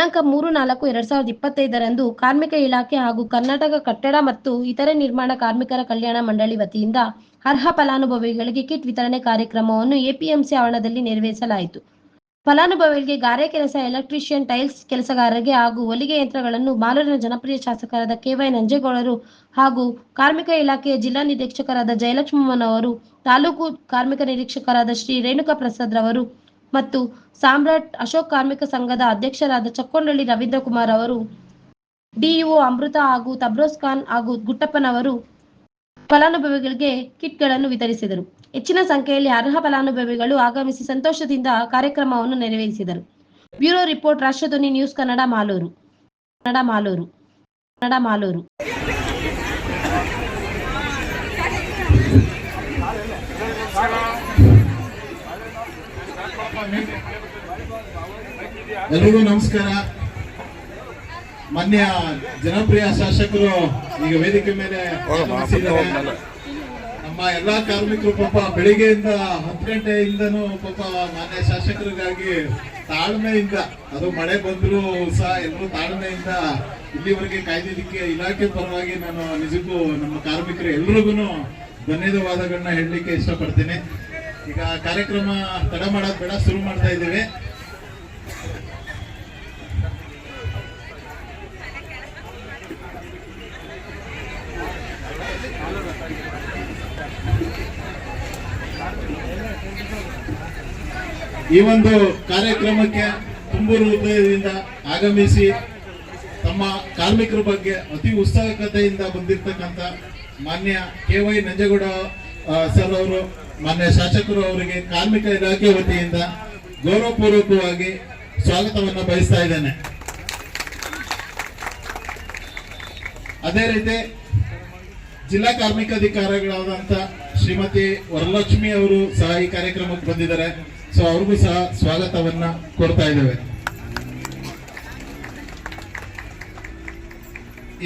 ದಿನಾಂಕ ಮೂರು ನಾಲ್ಕು ಎರಡ್ ಸಾವಿರದ ಇಪ್ಪತ್ತೈದರಂದು ಕಾರ್ಮಿಕ ಇಲಾಖೆ ಹಾಗೂ ಕರ್ನಾಟಕ ಕಟ್ಟಡ ಮತ್ತು ಇತರೆ ನಿರ್ಮಾಣ ಕಾರ್ಮಿಕರ ಕಲ್ಯಾಣ ಮಂಡಳಿ ವತಿಯಿಂದ ಅರ್ಹ ಫಲಾನುಭವಿಗಳಿಗೆ ಕಿಟ್ ವಿತರಣೆ ಕಾರ್ಯಕ್ರಮವನ್ನು ಎಪಿಎಂಸಿ ಆವರಣದಲ್ಲಿ ನೆರವೇರಿಸಲಾಯಿತು. ಫಲಾನುಭವಿಗಳಿಗೆ ಗಾರೆ ಕೆಲಸ, ಎಲೆಕ್ಟ್ರಿಷಿಯನ್ ಟೈಲ್ಸ್ ಕೆಲಸಗಾರರಿಗೆ ಹಾಗೂ ಹೊಲಿಗೆ ಯಂತ್ರಗಳನ್ನು ಮಾಲೂರಿನ ಜನಪ್ರಿಯ ಶಾಸಕರಾದ ಕೆವೈ ನಂಜೇಗೌಡರು ಹಾಗೂ ಕಾರ್ಮಿಕ ಇಲಾಖೆಯ ಜಿಲ್ಲಾ ನಿರೀಕ್ಷಕರಾದ ಜಯಲಕ್ಷ್ಮಮ್ಮನವರು, ತಾಲೂಕು ಕಾರ್ಮಿಕ ನಿರೀಕ್ಷಕರಾದ ಶ್ರೀ ರೇಣುಕಾ ಪ್ರಸಾದ್ ರವರು ಮತ್ತು ಸಾಮ್ರಾಟ್ ಅಶೋಕ್ ಕಾರ್ಮಿಕ ಸಂಘದ ಅಧ್ಯಕ್ಷರಾದ ಚಕ್ಕೊಂಡಳ್ಳಿ ರವೀಂದ್ರ ಕುಮಾರ್ ಅವರು ಡಿಇಒ ಅಮೃತ ಹಾಗೂ ತಬ್ರೋಸ್ ಖಾನ್ ಹಾಗೂ ಗುಟ್ಟಪ್ಪನವರು ಫಲಾನುಭವಿಗಳಿಗೆ ಕಿಟ್ಗಳನ್ನು ವಿತರಿಸಿದರು. ಹೆಚ್ಚಿನ ಸಂಖ್ಯೆಯಲ್ಲಿ ಅರ್ಹ ಫಲಾನುಭವಿಗಳು ಆಗಮಿಸಿ ಸಂತೋಷದಿಂದ ಕಾರ್ಯಕ್ರಮವನ್ನು ನೆರವೇರಿಸಿದರು. Bureau report Rashtradhwani news Kannada Malur. Kannada Malur. Kannada Malur. ಎಲ್ರಿಗೂ ನಮಸ್ಕಾರ. ಮಾನ್ಯ ಜನಪ್ರಿಯ ಶಾಸಕರು ಈಗ ವೇದಿಕೆ ಮೇಲೆ. ನಮ್ಮ ಎಲ್ಲಾ ಕಾರ್ಮಿಕರು ಪಾಪ ಬೆಳಿಗ್ಗೆಯಿಂದ ಹತ್ತು ಗಂಟೆಯಿಂದನೂ ಪಾಪ ಮಾನ್ಯ ಶಾಸಕರಿಗಾಗಿ ತಾಳ್ಮೆಯಿಂದ ಅದು ಮಳೆ ಬಂದ್ರು ಸಹ ಎಲ್ಲರೂ ತಾಳ್ಮೆಯಿಂದ ಇಲ್ಲಿವರೆಗೆ ಕಾಯ್ದಿದ್ದಕ್ಕೆ ಇಲಾಖೆ ಪರವಾಗಿ ನಾನು ನಿಜಕ್ಕೂ ನಮ್ಮ ಕಾರ್ಮಿಕರು ಎಲ್ರಿಗೂ ಧನ್ಯವಾದಗಳನ್ನ ಹೇಳಲಿಕ್ಕೆ ಇಷ್ಟಪಡ್ತೀನಿ. ಈಗ ಕಾರ್ಯಕ್ರಮ ತಡ ಮಾಡೋದ್ ಬೇಡ, ಶುರು ಮಾಡ್ತಾ ಇದ್ದೀವಿ. ಈ ಒಂದು ಕಾರ್ಯಕ್ರಮಕ್ಕೆ ತುಂಬೂರು ಹೃದಯದಿಂದ ಆಗಮಿಸಿ ತಮ್ಮ ಕಾರ್ಮಿಕರ ಬಗ್ಗೆ ಅತಿ ಉತ್ಸಾಹಕತೆಯಿಂದ ಬಂದಿರತಕ್ಕಂಥ ಮಾನ್ಯ ಕೆ ವೈ ನಂಜೇಗೌಡ ಸರ್ ಅವರು. ಮಾನ್ಯ ಶಾಸಕರು ಅವರಿಗೆ ಕಾರ್ಮಿಕ ಇಲಾಖೆ ವತಿಯಿಂದ ಗೌರವಪೂರ್ವಕವಾಗಿ ಸ್ವಾಗತವನ್ನು ಬಯಸ್ತಾ ಇದ್ದೇನೆ. ಅದೇ ರೀತಿ ಜಿಲ್ಲಾ ಕಾರ್ಮಿಕ ಅಧಿಕಾರಿಗಳಾದಂತ ಶ್ರೀಮತಿ ವರಲಕ್ಷ್ಮಿ ಅವರು ಸಹ ಈ ಕಾರ್ಯಕ್ರಮಕ್ಕೆ ಬಂದಿದ್ದಾರೆ. ಸೊ ಅವ್ರಿಗೂ ಸಹ ಸ್ವಾಗತವನ್ನ ಕೊಡ್ತಾ ಇದ್ದೇವೆ.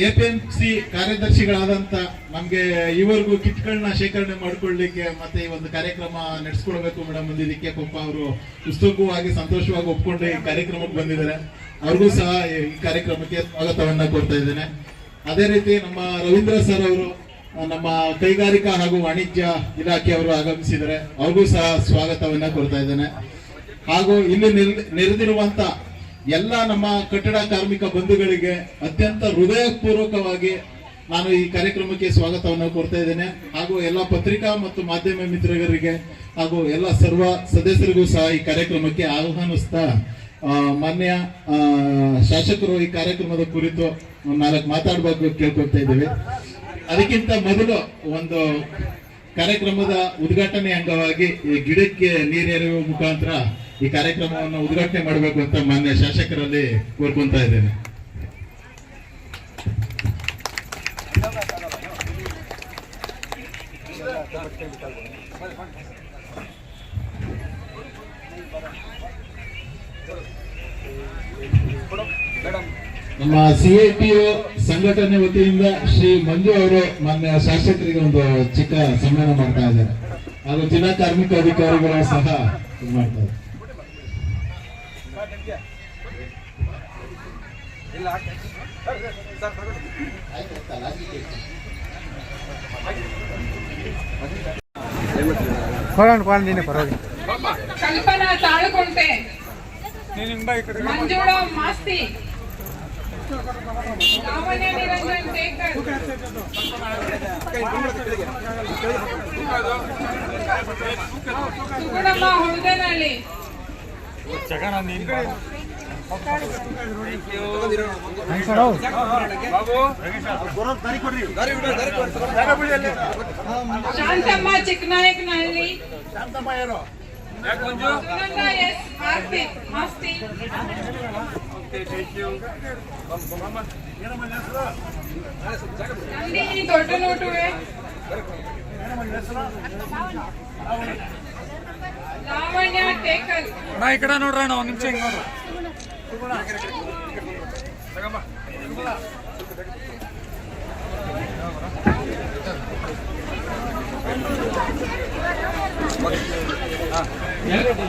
ಎಪಿಎಂಸಿ ಕಾರ್ಯದರ್ಶಿಗಳಾದಂತ ನಮ್ಗೆ ಇವರಿಗೂ ಕಿಟ್ಗಳನ್ನ ಶೇಖರಣೆ ಮಾಡ್ಕೊಳ್ಳಿಕ್ಕೆ ಮತ್ತೆ ಈ ಒಂದು ಕಾರ್ಯಕ್ರಮ ನಡೆಸ್ಕೊಳ್ಬೇಕು ಮೇಡಮ್ ಬಂದಿದ್ದಕ್ಕೆ ಪಾಪ ಅವರು ಪುಸ್ತಕವಾಗಿ ಸಂತೋಷವಾಗಿ ಒಪ್ಕೊಂಡು ಈ ಕಾರ್ಯಕ್ರಮಕ್ಕೆ ಬಂದಿದ್ದಾರೆ. ಅವ್ರಿಗೂ ಸಹ ಈ ಕಾರ್ಯಕ್ರಮಕ್ಕೆ ಸ್ವಾಗತವನ್ನ ಕೊಡ್ತಾ ಇದ್ದೇನೆ. ಅದೇ ರೀತಿ ನಮ್ಮ ರವೀಂದ್ರ ಸರ್ ಅವರು, ನಮ್ಮ ಕೈಗಾರಿಕಾ ಹಾಗೂ ವಾಣಿಜ್ಯ ಇಲಾಖೆಯವರು ಆಗಮಿಸಿದ್ದಾರೆ. ಅವ್ರಿಗೂ ಸಹ ಸ್ವಾಗತವನ್ನ ಕೊಡ್ತಾ ಇದ್ದೇನೆ. ಹಾಗೂ ಇಲ್ಲಿ ನೆರೆದಿರುವಂತ ಎಲ್ಲ ನಮ್ಮ ಕಟ್ಟಡ ಕಾರ್ಮಿಕ ಬಂಧುಗಳಿಗೆ ಅತ್ಯಂತ ಹೃದಯಪೂರ್ವಕವಾಗಿ ನಾನು ಈ ಕಾರ್ಯಕ್ರಮಕ್ಕೆ ಸ್ವಾಗತವನ್ನು ಕೊಡ್ತಾ ಇದ್ದೇನೆ. ಹಾಗೂ ಎಲ್ಲ ಪತ್ರಿಕಾ ಮತ್ತು ಮಾಧ್ಯಮ ಮಿತ್ರರಿಗೆ ಹಾಗೂ ಎಲ್ಲ ಸರ್ವ ಸದಸ್ಯರಿಗೂ ಸಹ ಈ ಕಾರ್ಯಕ್ರಮಕ್ಕೆ ಆಹ್ವಾನಿಸ್ತಾ ಮಾನ್ಯ ಶಾಸಕರು ಈ ಕಾರ್ಯಕ್ರಮದ ಕುರಿತು ನಾಲ್ಕು ಮಾತಾಡಬೇಕು ಕೇಳ್ಕೊಳ್ತಾ ಇದ್ದೀವಿ. ಅದಕ್ಕಿಂತ ಮೊದಲು ಒಂದು ಕಾರ್ಯಕ್ರಮದ ಉದ್ಘಾಟನೆ ಅಂಗವಾಗಿ ಈ ಗಿಡಕ್ಕೆ ನೀರೆರೆಯುವ ಮುಖಾಂತರ ಈ ಕಾರ್ಯಕ್ರಮವನ್ನು ಉದ್ಘಾಟನೆ ಮಾಡಬೇಕು ಅಂತ ಮಾನ್ಯ ಶಾಸಕರಲ್ಲಿ ಕೋರ್ಕೊಂತ ಇದ್ದೇನೆ. ನಮ್ಮ ಸಿಐಟಿಯು ಸಂಘಟನೆ ವತಿಯಿಂದ ಶ್ರೀ ಮಂಜು ಅವರು ಮಾನ್ಯ ಶಾಸಕರಿಗೆ ಒಂದು ಚಿಕ್ಕ ಸನ್ಮಾನ ಮಾಡ್ತಾ ಇದ್ದಾರೆ. ಹಾಗೂ ಜಿಲ್ಲಾ ಕಾರ್ಮಿಕ ಅಧಿಕಾರಿಗಳು ಸಹ ಮಾಡ್ತಾ ಮಾಡ್ತಾರೆ ಕೊಡೋಣ ಕೊಡೋಣ ನೀನೆ ಪರವಾಗಿ ಕಲ್ಪನಾ ತಾಳುಕೊಂಟೆ ಮಂಜುಳ ಮಾಸ್ತಿ. ಲಾವಣ್ಯ ನಿರಂಜನ್ ಟೇಕರ್ ಸುಗುಣಮ್ಮ ಹುಡುಗನಹಳ್ಳಿ ಶಾಂತಮ್ಮ ಚಿಕ್ಕನಾಯಕನಹಳ್ಳಿ. ಸುನಂದ ಎಸ್ ಕಾರ್ತಿಕ್ ಮಾಸ್ತಿ. ನಂದಿನಿ ದೊಡ್ಡ ನೋಟುವೆ. ಲಾವಣ್ಯ ಟೇಕಲ್. ನಾ ಈ ಕಡೆ ನೋಡ್ರಣ ಒಂದ್ ನಿಮಿಷ ಹಿಂಗ್ ನೋಡ್ರಿ.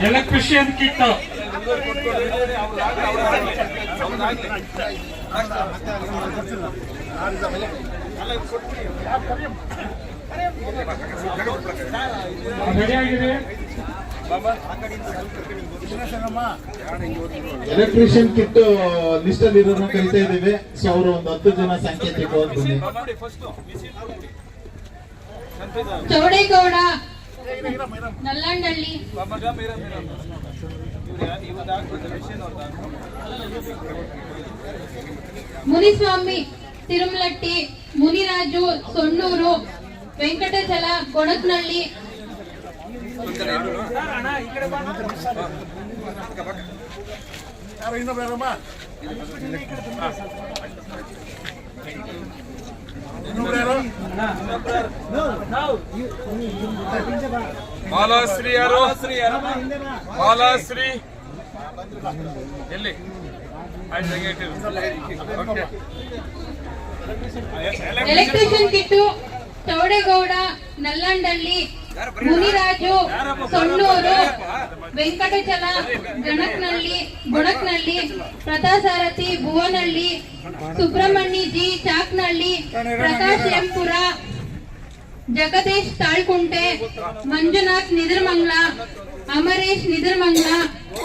Electrician kit electrician kit list ಅಲ್ಲಿ ಇರೋದನ್ನ ಕರಿತಾ ಇದ್ದೀವಿ. ಸೊ ಅವರು ಒಂದು ಹತ್ತು ಜನ ಸಂಖ್ಯೆ ಬನ್ನಿ. ಚೌಡೇಗೌಡ ಮುನಿಸ್ವಾಮಿ, ತಿರುಮಲಟ್ಟಿ, ಮುನಿರಾಜು, ಸೊಣ್ಣೂರು, ವೆಂಕಟಚಲ ಕೊಣಕ್ನಳ್ಳಿ ಮಾಲಾಶ್ರೀ ಯಾರು ಎಲ್ಲಿ? ಬಾಲಾಶ್ರೀ ಹಂಗೆ Balashree okay electrician kit Chowdegowda Nallandahalli Muniraju Sonnur Venkatachala ಗಣಕ್ನಲ್ಲಿ ಗುಣಕ್ನಲ್ಲಿ ಪ್ರತಾಸಾರಥಿ ಭುವನಹಳ್ಳಿ ಸುಬ್ರಹ್ಮಣ್ಯ ಜಿ ಚಾಕ್ನಹಳ್ಳಿ ಪ್ರಕಾಶ್ ಎಂಪುರ ಜಗದೀಶ್ ತಾಳ್ಕುಂಟೆ ಮಂಜುನಾಥ್ ನಿದರ್ಮಂಗ್ಲ ಅಮರೇಶ್ ನಿದರ್ಮಂಗ್ಲ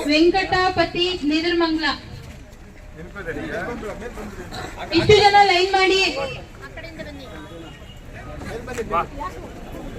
ವೆಂಕಟಾಪತಿ ನಿದರ್ಮಂಗ್ಲ ಇಷ್ಟು ಜನ ಲೈನ್ ಮಾಡಿ.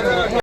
ಯಾವ